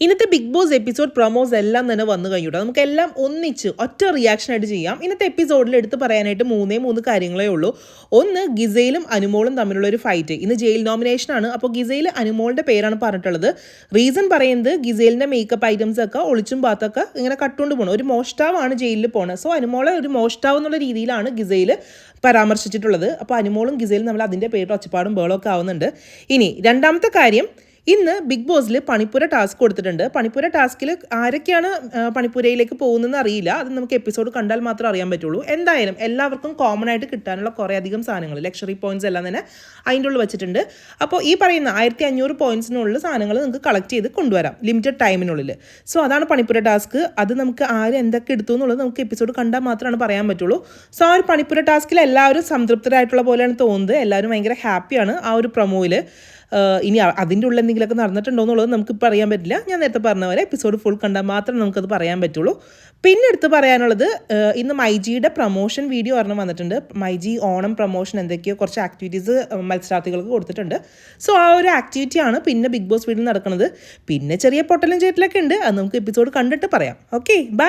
ഇന്നത്തെ big boss episode promos എല്ലാം തന്നെ വന്നു കഴിഞ്ഞു നമുക്ക് എല്ലാം ഒന്നിച്ച് ഒറ്റ റിയാക്ഷൻ ആയിട്ട് ചെയ്യാം. ഇന്നത്തെ എപ്പിസോഡിൽ എടുത്ത് പറയാനായിട്ട് മൂന്നേ മൂന്ന് കാര്യങ്ങളേ ഉള്ളൂ. ഒന്ന് ഗിസയിലും അനുമോളും തമ്മിലുള്ള ഒരു ഫൈറ്റ് ഇന്ന് ജയിൽ നോമിനേഷൻ ആണ്. അപ്പോൾ ഗിസയിൽ അനുമോളിന്റെ പേരാണ് പറഞ്ഞിട്ടുള്ളത്. റീസൺ പറയുന്നത് ഗിസയിലിന്റെ മേക്കപ്പ് ഐറ്റംസ് ഒക്കെ ഒളിച്ചും പാത്തൊക്കെ ഇങ്ങനെ കട്ടുകൊണ്ട് പോകണം ഒരു മോഷ്ടാവാണ് ജയിലിൽ പോണത് സോ അനുമോളെ ഒരു മോഷ്ടാവ് എന്നുള്ള രീതിയിലാണ് ഗിസയിൽ പരാമർശിച്ചിട്ടുള്ളത്. അപ്പോൾ അനുമോളും ഗിസയിലും നമ്മൾ അതിന്റെ പേരിൽ ഒച്ചപ്പാടും ബേളൊക്കെ ആവുന്നുണ്ട്. ഇനി രണ്ടാമത്തെ കാര്യം ഇന്ന് ബിഗ് ബോസിൽ പണിപ്പുര ടാസ്ക് കൊടുത്തിട്ടുണ്ട്. പണിപ്പുര ടാസ്കിൽ ആരൊക്കെയാണ് പണിപ്പുരയിലേക്ക് പോകുന്നതെന്ന് അറിയില്ല. അത് നമുക്ക് എപ്പിസോഡ് കണ്ടാൽ മാത്രമേ അറിയാൻ പറ്റുള്ളൂ. എന്തായാലും എല്ലാവർക്കും കോമൺ ആയിട്ട് കിട്ടാനുള്ള കുറേ അധികം സാധനങ്ങൾ ലക്ഷറി പോയിന്റ്സ് എല്ലാം തന്നെ അതിന്റെ ഉള്ളിൽ വെച്ചിട്ടുണ്ട്. അപ്പോൾ ഈ പറയുന്ന ആയിരത്തി അഞ്ഞൂറ് പോയിന്റ്സിനുള്ള സാധനങ്ങൾ നിങ്ങൾക്ക് കളക്ട് ചെയ്ത് കൊണ്ടുവരാം ലിമിറ്റഡ് ടൈമിനുള്ളിൽ സോ അതാണ് പണിപ്പുര ടാസ്ക്. അത് നമുക്ക് ആര് എന്തൊക്കെ എടുത്തു എന്നുള്ളത് നമുക്ക് എപ്പിസോഡ് കണ്ടാൽ മാത്രമാണ് പറയാൻ പറ്റുള്ളൂ. സോ ആ ഒരു പണിപ്പുര ടാസ്കിൽ എല്ലാവരും സംതൃപ്തരായിട്ടുള്ള പോലെയാണ് തോന്നുന്നത്. എല്ലാവരും ഭയങ്കര ഹാപ്പിയാണ് ആ ഒരു പ്രൊമോയിൽ ഇനി അതിന്റെ ഉള്ളിൽ എന്തെങ്കിലുമൊക്കെ നടന്നിട്ടുണ്ടോ എന്നുള്ളത് നമുക്കിപ്പോൾ അറിയാൻ പറ്റില്ല. ഞാൻ നേരത്തെ പറഞ്ഞ പോലെ എപ്പിസോഡ് ഫുൾ കണ്ടാൽ മാത്രം നമുക്കത് പറയാൻ പറ്റുള്ളൂ. പിന്നെ എടുത്ത് പറയാനുള്ളത് ഇന്ന് മൈജിയുടെ പ്രൊമോഷൻ വീഡിയോ ഒരെണ്ണം വന്നിട്ടുണ്ട്. മൈജി ഓണം പ്രൊമോഷൻ എന്തൊക്കെയോ കുറച്ച് ആക്ടിവിറ്റീസ് മത്സരാർത്ഥികൾക്ക് കൊടുത്തിട്ടുണ്ട്. സോ ആ ഒരു ആക്ടിവിറ്റിയാണ് പിന്നെ ബിഗ് ബോസ് വീട്ടിൽ നടക്കുന്നത്. പിന്നെ ചെറിയ പൊട്ടലും ചേട്ടലൊക്കെ ഉണ്ട്. അത് നമുക്ക് എപ്പിസോഡ് കണ്ടിട്ട് പറയാം. Okay bye